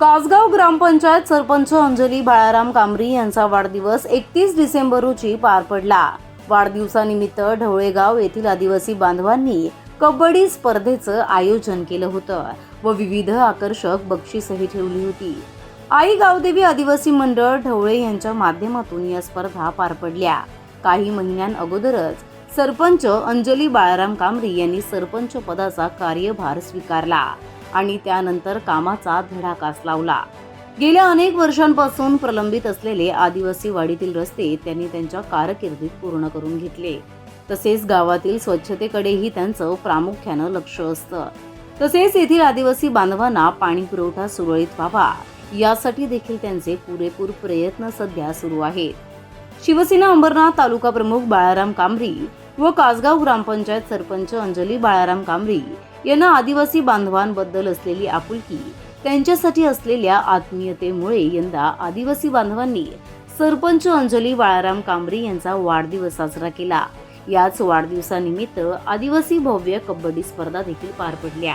कासगाव ग्रामपंचायत सरपंच अंजली बाळाराम कांबरी यांचा वाढदिवस एकतीस डिसेंबर रोजी पार पडला. वाढदिवसानिमित्त ढवळेगाव येथील आदिवासी बांधवांनी कबड्डी स्पर्धेचं आयोजन केलं होतं व विविध आकर्षक बक्षीसही ठेवली होती. आई गावदेवी आदिवासी मंडळ ढवळे यांच्या माध्यमातून या स्पर्धा पार पडल्या. काही महिन्यांअगोदरच सरपंच अंजली बाळाराम कांबरी यांनी सरपंच पदाचा कार्यभार स्वीकारला. आणि त्यानंतर कामाचा धडाकाच लावला. गेल्या अनेक वर्षांपासून प्रलंबित असलेले आदिवासी वाडीतील रस्ते त्यांनी त्यांच्या कारकिर्दीत पूर्ण करून घेतले. तसेच गावातील स्वच्छतेकडेही त्यांचं प्रामुख्यानं लक्ष असतं. तसेच येथील आदिवासी बांधवांना पाणी पुरवठा सुरळीत व्हावा यासाठी देखील त्यांचे पुरेपूर प्रयत्न सध्या सुरू आहेत. शिवसेना अंबरनाथ तालुका प्रमुख बाळाराम कांबरी व कासगाव ग्रामपंचायत सरपंच अंजली बाळाराम कांबरी यांना आदिवासी बांधवांबद्दल असलेली आपुलकी त्यांच्यासाठी असलेल्या आत्मीयतेमुळे यंदा आदिवासी बांधवांनी सरपंच अंजली बाळाराम कांबरी यांचा वाढदिवस साजरा केला. याच वाढदिवसानिमित्त आदिवासी भव्य कबड्डी स्पर्धा देखील पार पडल्या.